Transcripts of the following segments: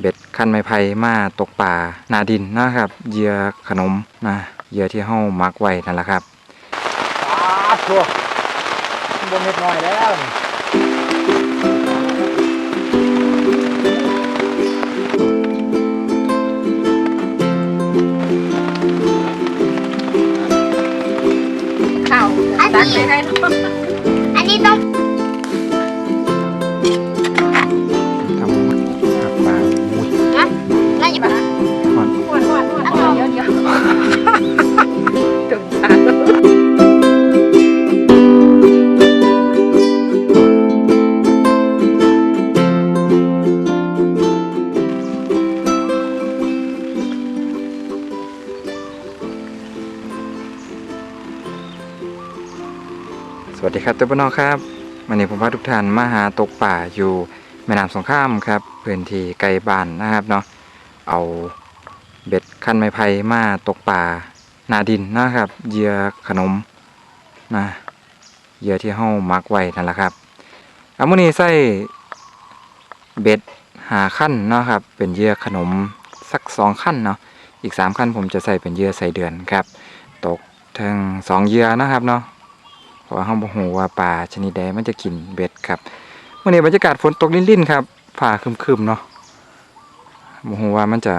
เบ็ดขั้นไม้ไผ่มาตกป่านาดินนะครับเหยื่อขนมนะเหยื่อที่เฮามักไว้นั่นแหละครับปาดชัวบนเม็ดน้อยแล้ว วัสดีครับตัวปนองครับวันนี้ผมพาทุกท่านมาหาตกป่าอยู่แม่น้ำสงครามครับพื้นที่ไกลบ้านนะครับเนาะเอาเบ็ดคันไม้ไผ่มาตกป่านาดินนะครับเหยื่อขนมนะเหยื่อที่เฮามักไว้นั่นแหละครับเอามื้อนี้ใส่เบ็ดหาขั้นนะครับเป็นเหยื่อขนมสักสองขั้นเนาะอีกสามขั้นผมจะใส่เป็นเหยื่อใส่เดือนครับ ตกทั้งสองเหยื่อนะครับเนาะ ราะว่าเราบ่ฮู้ว่าปลาชนิดใดมันจะกินเบ็ดครับวันนี้บรรยากาศฝนตกลิ่นๆครับฟ้าครึมๆเนาะบ่ฮู้ว่ามันจะ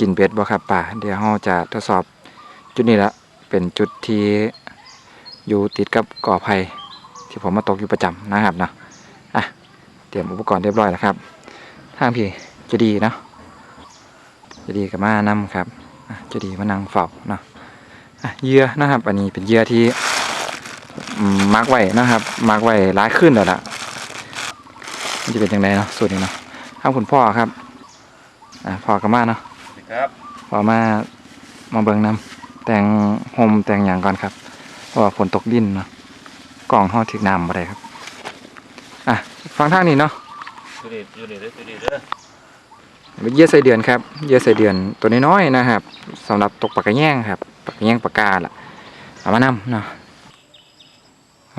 กินเบ็ดบ่ครับปลาเดี๋ยวเราจะทดสอบจุดนี้ละเป็นจุดที่อยู่ติดกับก่อไผ่ที่ผมมาตกอยู่ประจำนะครับเนาะอะเตรียมอุปกรณ์เรียบร้อยแล้วครับทางพี่จะดีเนาะจะดีกับมานํครับจะดีมานั่งเฝ้าเนาะเยื่อนะครับ อันนี้เป็นเยื่อที่ มมาร์กไว้นะครับ มาร์กไว้ร้ายขึ้นแล้วล่ะมันจะเป็นยังไงเนาะสูตรนี้เนาะข้ามคุณพ่อครับ อ่าพ่อกับมาเนาะครับพ่อมามาเบิ่งนำแต่งโฮมแต่งอย่างก่อนครับเพราะว่าฝนตกดินเนาะกล่องห่อถึกน้ำบ่ได้ครับอะฟังทางนี้เนาะดูดิดูดิเด้อดูดิเด้อเป็นเหยื่อใส่เดือนครับเหยื่อใส่เดือนตัวน้อยๆนะครับสำหรับตกปลากระแยงครับปลากระแยงปลากาล่ะเอามานำเนาะ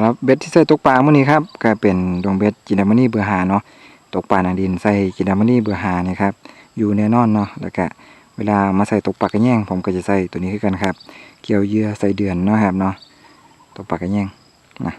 ครับเบ็ดที่ใส่ตกปลาเมื่อนี้ครับก็เป็นดวงเบ็ดจินดามนี่เบือหาเนาะตกปลาหนังดินใส่จินดามนี่เบือหาเนี่ยครับอยู่แน่นอนเนาะแล้วก็เวลามาใส่ตกปลากระแยงผมก็จะใส่ตัวนี้ขึ้นกันครับ เกี่ยวเยื่อใส่เดือนเนาะครับเนาะตกปลากระแยงนะ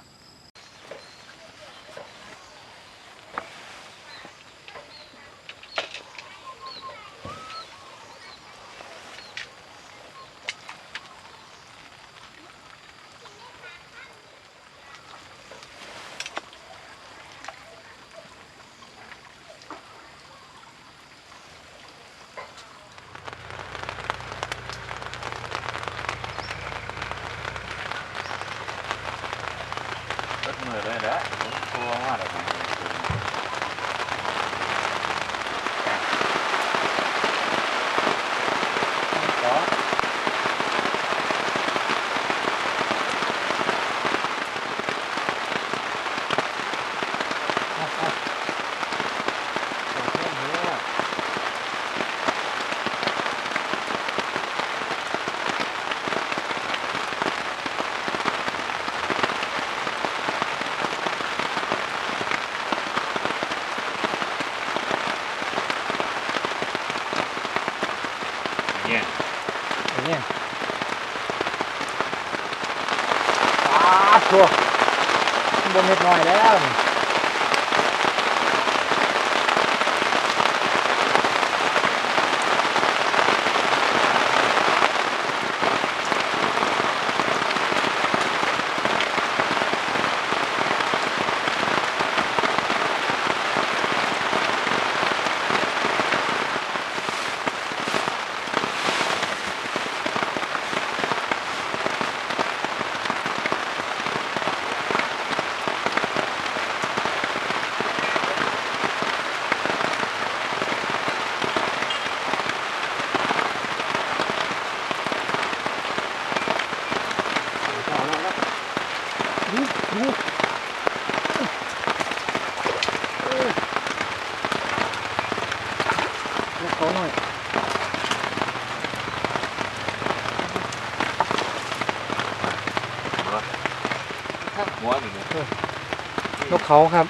เนี่ยนกเขาครับ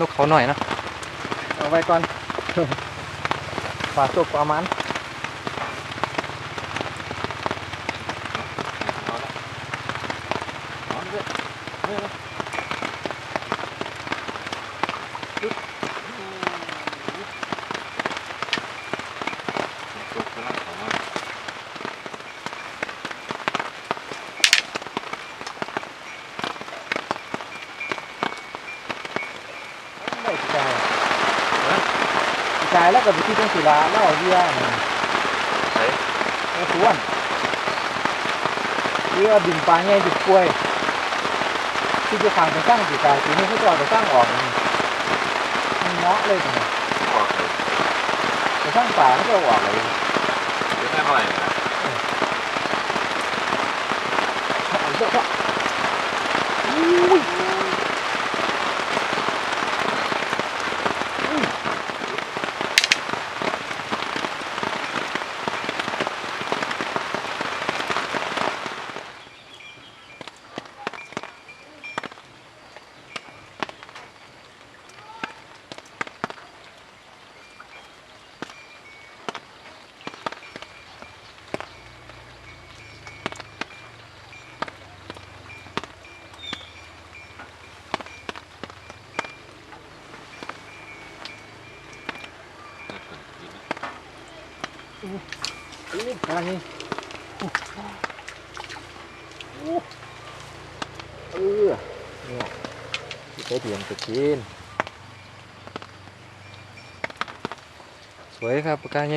นกเขาหน่อยนะเอาไว้ก่อนปลาสุกปลามันไม่ใจ ใจแล้วก็ไปที่ต้องศิลาเล่าเยี่ไหนโอ้สวนเรือดินปลาใหญ่ดิบกล้วยที่จะทางไปสร้างสีกายทีนี้เขาจะเอาไปสร้างออกนี่มันเนาะเลยนะบอกเลยไปสร้างป่าเขาจะเอาออกเลยเยอะแค่เท่าไหร่นะเอาเยอะก็อุ้ย อันนี้เออเนี่ยที่ไปเถียงตะกินสวยครับปากกาให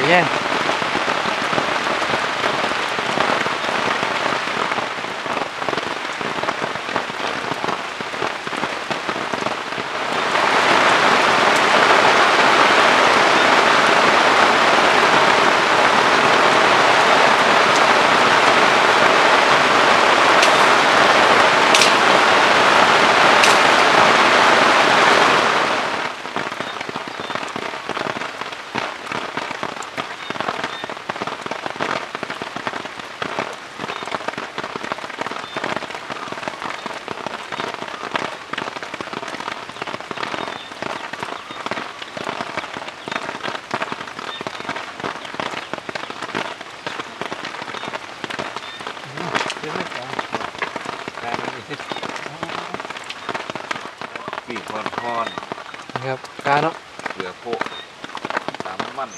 ดูครับไปแย่งเดี๋ยวไม่พอ แค่นั้นเองปีกพอนพอน นะครับกาเนาะ เสือโพกตามมัน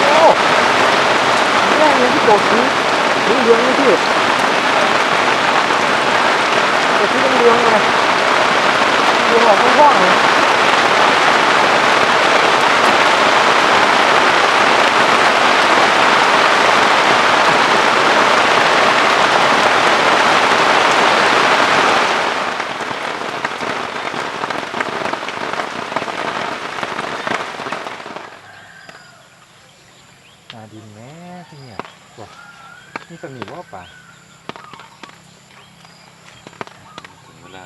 โอ้แม่งเลยที่โดดทิ้ง ทิ้งเดี๋ยงนี่พี่โดดทิ้งเลี้ยงไงเลี้ยงออกข้างๆเลย นาดินแม่ที่เนี่ยบอกนี่สมีว่าป่า ถึงเวลา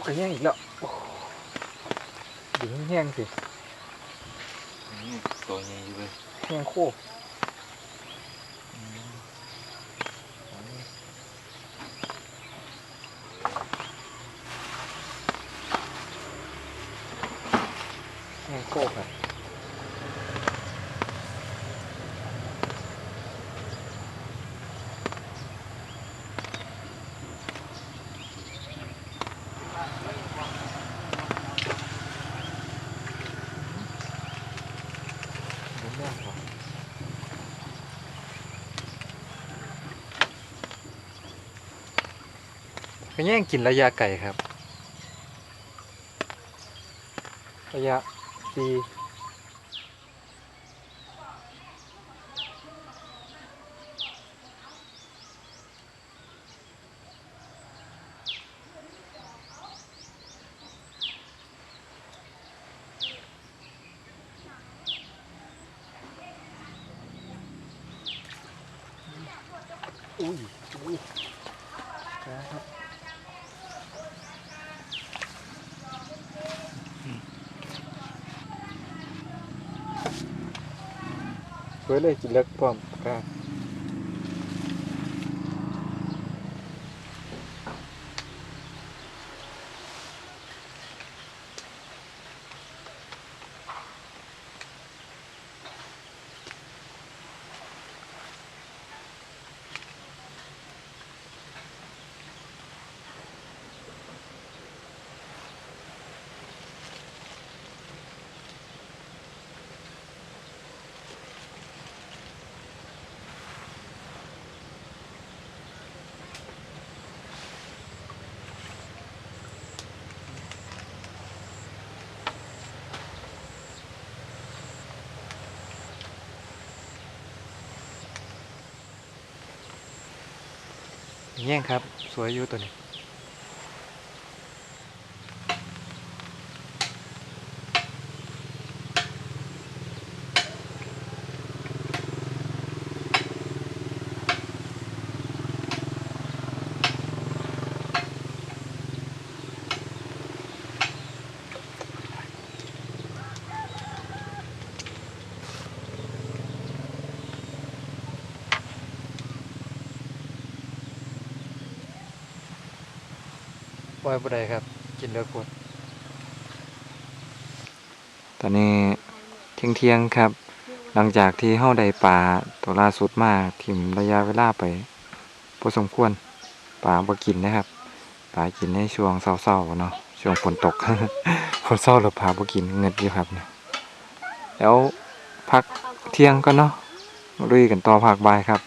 โอ้กระแย่งอีกแล้วโอ้ดึงแห้งสินี่ตัวใหญ่อยู่เลยแห้งโคกแห้งโคกอะดึงแห้งก่อน ก็แย่งกินระยะไก่ครับ ระยะปี สวยเลยกินเล็กพร้อมครับ แย่งครับ สวยอยู่ตัวนี้ อยบ่ได้ครับ กินเลือกคนตอนนี้เที่ยงเที่ยงครับ หลังจากที่เฮาได้ปลาตัวล่าสุดมาถิ่มระยะเวลาไปพอสมควรปลาบ่กินนะครับปลากินในช่วงเศร้าๆเนาะช่วงฝนตกฝนเศร้าแล้วปลาบ่กินเงินอยู่ครับเนี่ยแล้วพักเที่ยงก็เนาะมาลุยกันต่อภาคบ่ายครับ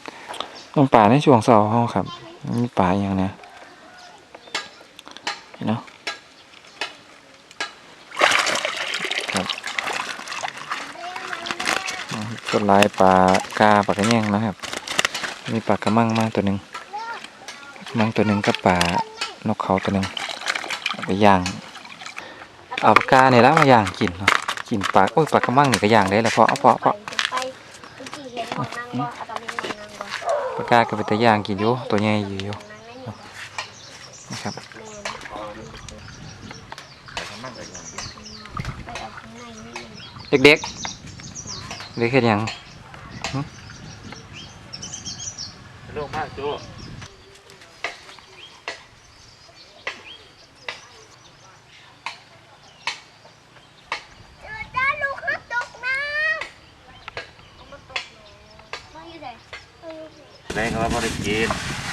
ลงป่าในช่วงเช้าเฮาครับ มีปลาอย่างเนี้ยเห็นเนาะครับ ต้นลายปลากาปลากระแยงนะครับ มีปลากระมังมาตัวหนึ่งมังตัวหนึ่งกับปลานกเขาตัวหนึ่งไปย่างเอาปลากาเนี่ยแล้วมาย่างกินเนาะกินปลาโอ้ยปลากระมังนี่ก็ย่างได้แล้วเพาะเอาเพาะเพาะปไปกี่เห็นหมดนางบ่เอาตอนนี้หมดนางบ่ปลากาก็เป็นตัวย่างกินอยู่ตัวใหญ่อยู่อยู่นะครับเอาข้างในนี่เด็กๆ เด็กเฮ็ดหยังเร็วมากจูจ้าลูกครับตกน้ำมาอยู่ไหนแรงแล้วพอได้กิน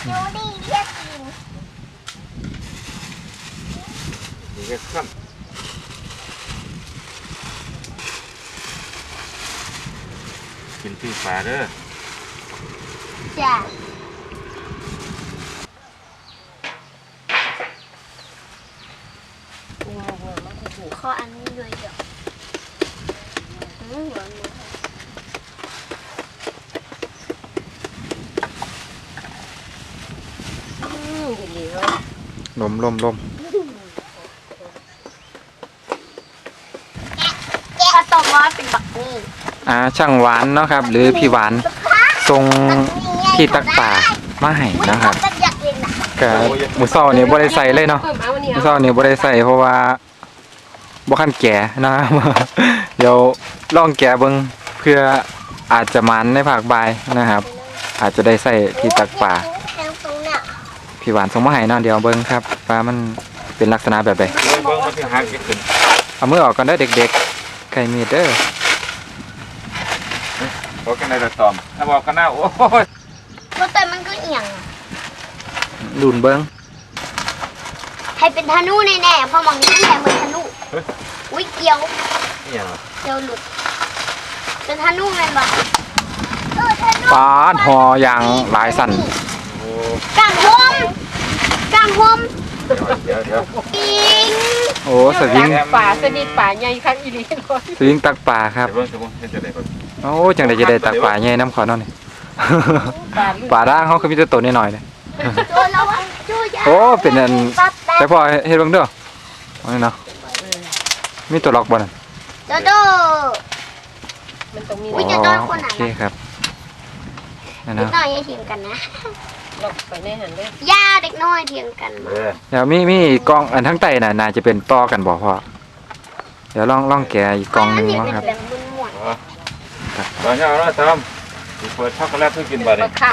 อยู่ดีเรียกกินดีแค่ขั้น กินปิ้งปลาเด้อจ้าขออันนี้ด้วยเดี๋ยวอืมหวานมากอืมดีๆเลย ลมลมลม แกะตกร้อนเป็นบักนี่ อ่าช่างหวานเนาะครับ หรือพี่หวานทรงที่ตักป่ามาให้นะครับก็อยากเล่นนะก็มื้อเช้านี่บ่ได้ใส่เลยเนาะเพิ่มเอาอันนี้มื้อเอาเช้านี่บ่ได้ใส่เพราะว่าบ่คันแก่นะครับเดี๋ยวลองแกะเบิ่งเพื่ออาจจะมันในภาคบ่ายนะครับ อาจจะได้ใส่ที่ตักป่าพี่หวานส่งมาให้เนาะเดี๋ยวเบิ่งครับว่ามันเป็นลักษณะแบบใดเบิ่งเบิ่งมันสิหักจะขึ้นเอามือออกก่อนเด้เด็กๆไก่มีเด้อ บอกกันได้ละตอมถ้าบอกกันหน้าโอ้ยเพราะแต่มันก็เอียงอะดุนเบิ่งให้เป็นธนูแน่ๆเพราะมันนี่แหละเหมือนธนูอุ้ยเกี่ยวนี่ยังเกี่ยวหลุด เป็นธนูแม่นบ่เออธนูปาดหออย่างหลายสั่นโอ้กางหมกางหมเดี๋ยวเดี๋ยวอิงโอ้สวิงป่าสนิทป่าใหญ่ครับอีหลีเลยสวิงตักป่าครับเดี๋ยวเบิ่งเดี๋ยวเบิ่งเฮ็ดจะได้ก่อน โอ้จังไดจะได้ตักป่าใหญ่น้ำขอเนาะนี่ป่าลุ่นป่าด่างเขาคือมีแต่ตัวน้อยๆเลยโดนแล้วอะจูยาโอ้เป็นอันปั๊บแป๊แต่บพอเฮ็ดเบิ่งเด้อเอานี่เนาะมีตัวล็อกบ่นั่นโดโดมันต้องมีอุ๊ยอ๋จะอโดนคนไหนโอเคครับนั่นเด็กนะน้อยอย่าเถียงกันนะล็อกไปในหันเลยย่าเด็กน้อยเถียงกันเออเดี๋ยวมีมีอีกกล่องอันทั้งใต้น่ะน่าจะเป็นต่อกันบ่พ่อเดี๋ยวลองลองแกะอีกกล่องหนึงอัเนาะเป็นครับแบบม่วน ตอนนี้เอาละตอมสิเปิดช็อกโกแลตให้กินบ่มาเนี่ยเข้า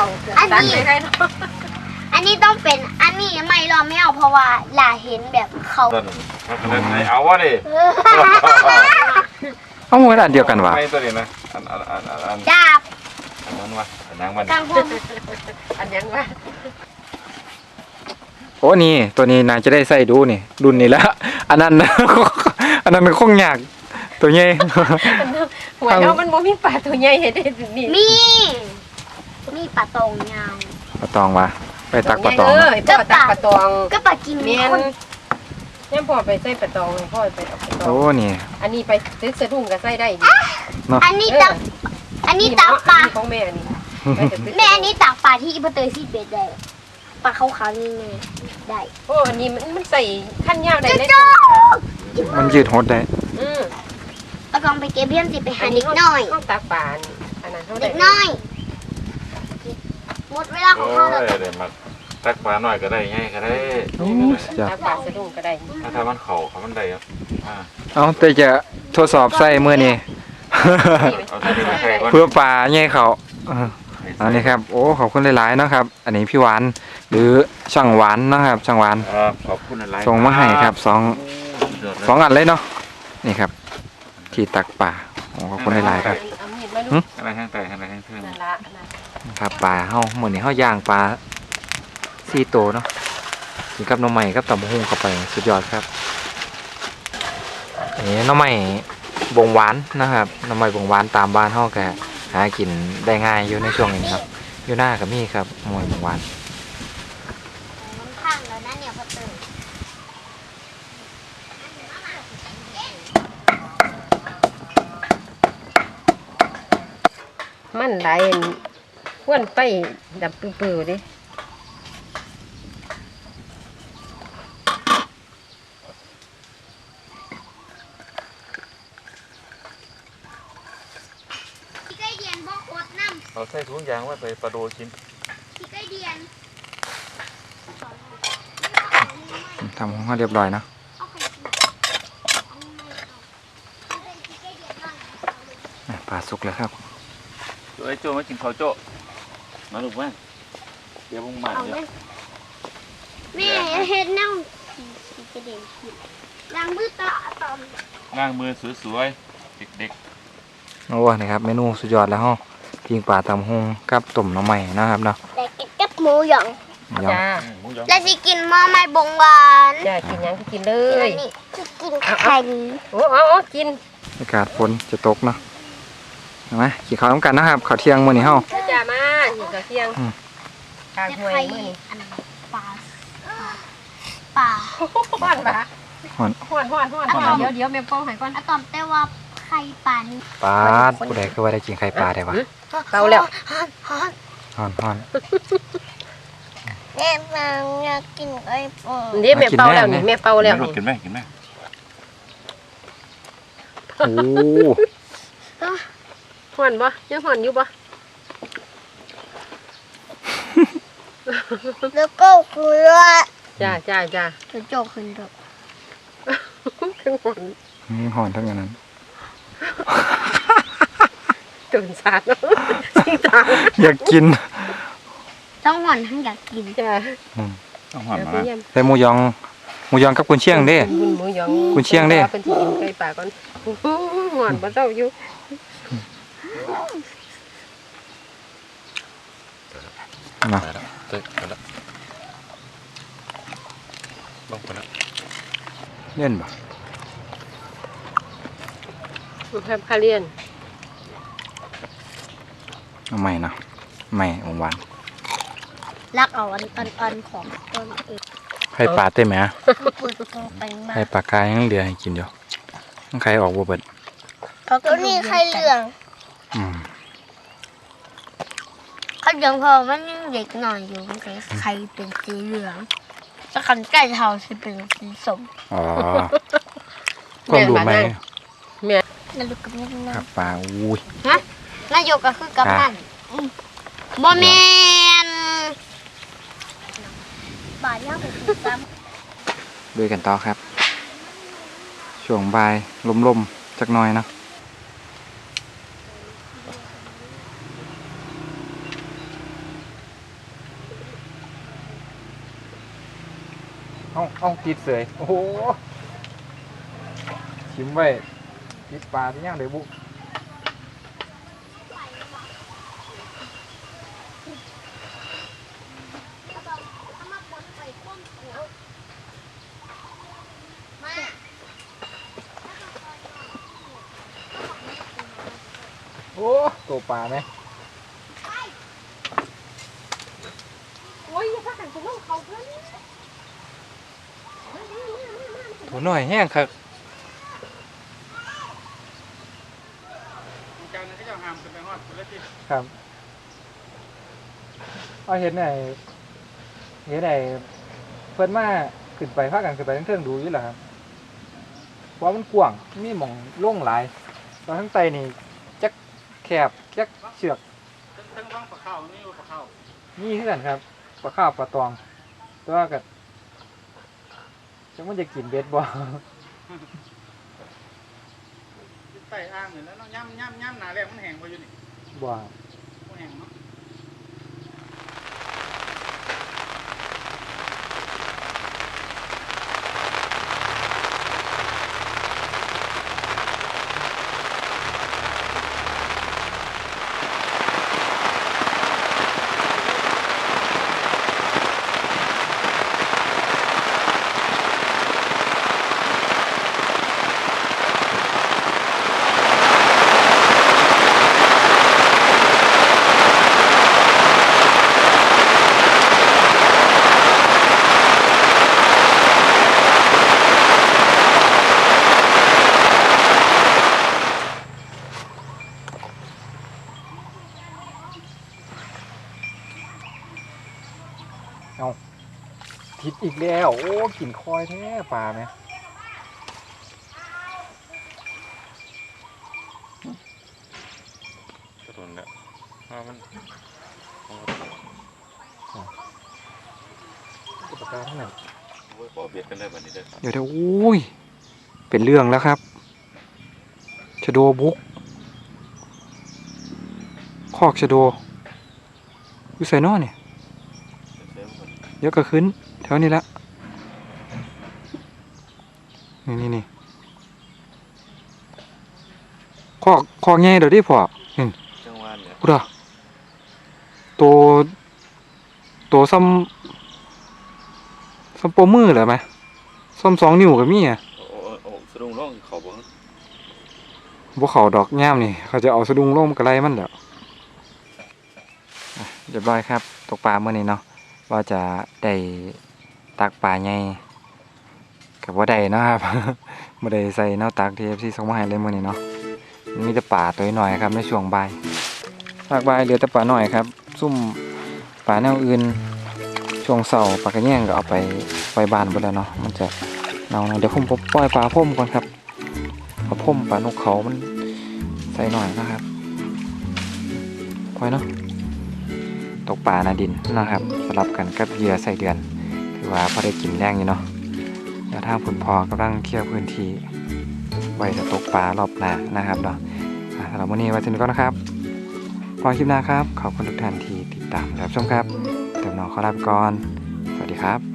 ตัดไปได้เนาะๆอันนี้ต้องเป็นอันนี้ไม่รอไม่เอาเพราะว่าหลาเห็นแบบเขาต้นช็อกโกแลตไหนเอาวะดิเออเอาหมดอันเดียวกันวะไม่ตัวนี้นะอันอันอันอันอันดาบอันนั้นวะอันนั้นมันกางหมอันยังว่าโอ้นี่ตัวนี้น่าจะได้ใส่ดูนี่รุ่นนี้แล้วอันนั้นอันนั้นคงยาก ตัวใหญ่ หัวเนาะมันบ่มีป่าตัวใหญ่เห็นได้นี่มี มีปลาตองยาวปลาตองวะไปตักปลาตอง เออพ่อตักปลาตองก็ปลากินแม่คนนยังพ่อไปใส่ปลาตองพ่อไปเอาปลาตอโอ้งนี่ อันนี้ไปซื้อสะดุ้งก็ใส่ได้ดีอันนี้ตักอันนี้ตักปลาของแม่นี่แม่อันนี้ตักปลาที่อีปะเตยซีดเบ็ดได้ปลาขาวๆนี่ไงได้โอ้อันนี้มันมันใส่ขั้นยาวได้เลยมันยืดหดได้อืม เอากองไปเก็บเพี้ยมสิไปหาเด็กน้อยห้องตากป่าอันนั้นเท่าไหร่เด็กน้อยหมดเวลาของโอ้เขาแล้วยเดี๋ยวมาตักปลาหน่อยก็ได้ง่ายก็ได้โอ้สุดยอดตากป่าสะดุ้งก็ได้ถ้าถ้ามันเข่าเขามันได้ครับอ่าเอาแต่จะทดสอบใส่มือนี่เอาตัวนี้มาใส่ก่อนเพื่อปลาใหญ่เขาเอออันนี้ครับ โอ้ ขอบคุณหลายๆเนาะครับ อันนี้พี่หวาน หรือช่างหวานเนาะครับ ช่างหวาน ครับขอบคุณอะไรส่งมาให้ครับสองสองอันเลยเนาะ นี่ครับโอเค ที่ตักป่าโอ้ขอบคุณหลายๆครับเอามีดมาดูหึอะไรแห้งแต่อะไรแห้งเพิ่มนั่นละนั่นครับปลาเฮาเหมือนนี้เฮาย่างปลาสี่โตวเนาะกินกับหน้ำใหม่กับตำบักหุ่งเข้าไปสุดยอดครับอันนี้หน้ำใหม่บงหวานนะครับหน้ำใหม่บงหวานตามบ้านเฮาก็หากินได้ง่ายอยู่ในช่วงนี้ครับอยู่หน้ากับมีครับหมวยบงหวานมันข้างแล้วนะเนี่ยพ่อเติม มันไหลควนไปดับปื้อๆดิพี่ไก่เดียนบอกโคตรน้เราใส่ถุงยางไว้ไปประโดชิ้นำพี่ไก่เดียนทำของเฮาเรียบร้อยเนาะเอาไข่กินเอาไม่เอาเอาเลยพี่ไก่เดียนนอนเอาเลยอะปลาสุกแล้วครับ โจ้ไอ้โจ้มากินข้าวโจ้มาลูกมาเดี๋ยวมึงมาเอาเดี๋เลยยวแม่เฮ็ดแนวพี่ไก่เดียนผิดล้างมือต่อตอมล้างมือสวยๆเด็กโอ้นี่ครับเมนูสุดยอดแล้วเฮาปิ้งปลาตำบักหุ่งกับต้มหน้ำใหม่นะครับเนาะแต่กินกับหมูหยองยอมจ้าๆอืมหมูยองแล้วสิกินหม้อไม้บงหวานจ้ากินหยังก็กินเลกินอัยนนี้ที่กินไข่ โอ้เอาเอากินอากาศฝนจะตกเนาะเห็นไห มกินข้าวน้ำกันนะครับข้าวเที่ยงมื้อนี้เฮาจ้ามาหิวกะเที่ยงอืมกลางจะห้วยไข่มื้อนี้อันปลาปลาฮ้อนปะฮ้อนฮ้อนฮ้อนฮ้อนเดี๋ยวเดี๋ยวแม่ป้องให้ก่อนอะตอมแต่ว่าไข่ปลานี่ปลาดผู้ใดคือว่าได้กินไข่ปลาได้วะเตาแล้วฮอนฮอนฮ้อนฮ้อนแม่นางอยากกินไข่ปลานี่แม่เป่าแล้วนี่แม่เป่าแล้วลูกนี่กินไหมกินไหมโอ้ ฮ้อนบ่ยังฮ้อนอยู่บ่แล้วก็คือว่าจ้าจ้าจ้าจะโจกขึ้นดอกทั้งฮ้อนอืมฮ้อนทั้งนั้นตื่นสาดเนาะสิงสารอยากกินทั้งวันทั้งอยากกินจ้าต้องหอมเดี๋ยวมาไปเยี่ยมใส่หมูยองหมูยองกับกุนเชียงเด้บุญหมูหยองกุนเชียงเด้เป็นที่กินไก่ป่าก่อนโอ้โหฮ้อนบ่เศร้าอยู่ มาไปแล้วเจ๊ไปแล้วลงไปแล้วเล่นบ่มันแพพาเลียนเอาใหม่เนาะใหม่ของหวานรักเอาอันอันอันของต้นเองไข่ปลาเต้ไหมอะเปิดตัวไปมาไข่ปลากายยังเหลือให้กินอยู่ยังไข่ออกบ่เบิดแล้วนี่ไข่เหลือง อืม ไข่เหลืองพอมันยังเด็กหน่อยอยู่มันก็ไข่เป็นสีเหลืองถ้าขันไก่เทาจะเป็นสีส้มอ๋อความรู้ไหมนั่นลูกกับนี่คนะรับปลาอุ้ยนายกก็คือกับนั่นอืมบ่แมนบาดย่างเป็นสีซ้ำด้วยกันต่อครับ ช่วงบ่ายลมๆจักหน่อยเนาะ เอาเอาติดเสยโอ้โหชิมไว้ติดปลาที่ย่างเดี๋ยวบุโอ้ตัวปลาไหม โอ้ยอย่าพากันไปลงเขาเพิ่น ตัวห น่อยแห้งครับเจ้านี่เจ้าห้ามขึ้นไปฮอดเลยที่ครับเอาเห็นไหนเห็นไหนเพิ่นมาขึ้นไปพากันขึ้นไปทั้งเทิงดูอยู่เหรอครับเพราะมันกว้างมีหม่องโล่งหลายตอนทั้งไตนี่จักแคบจักเชือกทั้งท้องปลาข้าวนี่ปลาข้าวนี่คือกันครับปลาข้าวปลาตองแตัวากับ จักมันจะกินเบ็ดบ่ใต้อ่างนี่แล้วเนาะย่ำย่ำย่ำหนาแรงมันแห้งไปอยู่นี่บ่ มันแห้งเนาะ อีกแล้ว โอ้กินคอยแท้ปลาไหมกระโดนเนี่ยว่ามันอุปการณ์ทั้งนั้นโอ้ยขอเบียดกันเลยวันนี้เด้อครับเดี๋ยวเดี๋ยวอุ้ย เป็นเรื่องแล้วครับชะโดบุกคอกชะโดอยู่ใส่นอเนี่ยเซลล์มันเดี๋ยวก็ขึ้น แถวนี้ละ นี่นี่นี่คอกคอกใหญ่เดี๋ยวดิพ่อนี่จังหวะเนี่ยพุทธะตัวตัวซ้ำซ้ำโปรมือเหรอไหมซ้ำสองนิ้วกับมี่อะโอ้โอ้โอ้สะดุ้งร้องเขาบ่พวกเขาดอกย่ามนี่ เขาจะเอาสะดุงล่มกระไรมันเดี๋ยวอะเรียบร้อยครับ ตกปลาเมื่อนี้เนาะว่าจะได้ ตักปลาใหญ่กับว่าได้นะครับไม่ได้ใส่เนาตักทีเอฟซีส่งมาให้เลยมือนี้เนาะมีแต่ปลาตัวหน้อยครับในช่วงบ่ายภาคบ่ายเหลือแต่ปลาหน่อยครับ ซุ่มปลาแนวอื่นช่วงเสาร์ปลากระแยงก็เอาไปไปบ้านไปแล้วเนาะมันจะเนาเดี๋ยวผมปล่อยปลาพุ่มก่อนครับปลาพุ่มปลานกเขามันใส่หน่อยนะครับพอยเนาะตกปลานาดินนะครับสลับกันกับเหยื่อใส่เดือน ว่าพอได้กินแรงอยู่เนาะแล้วทางผุนพอกำลังเคลียร์พื้นที่ไว้จะตกปลารอบหน้านะครับเนาะอะสำหรับวันนี้ไว้เท่านี้ก็นะครับพอคลิปหน้าครับ ขอบคุณทุกท่านที่ติดตามและรับชมครับเดี๋ยวน้องขอลาไปก่อน สวัสดีครับ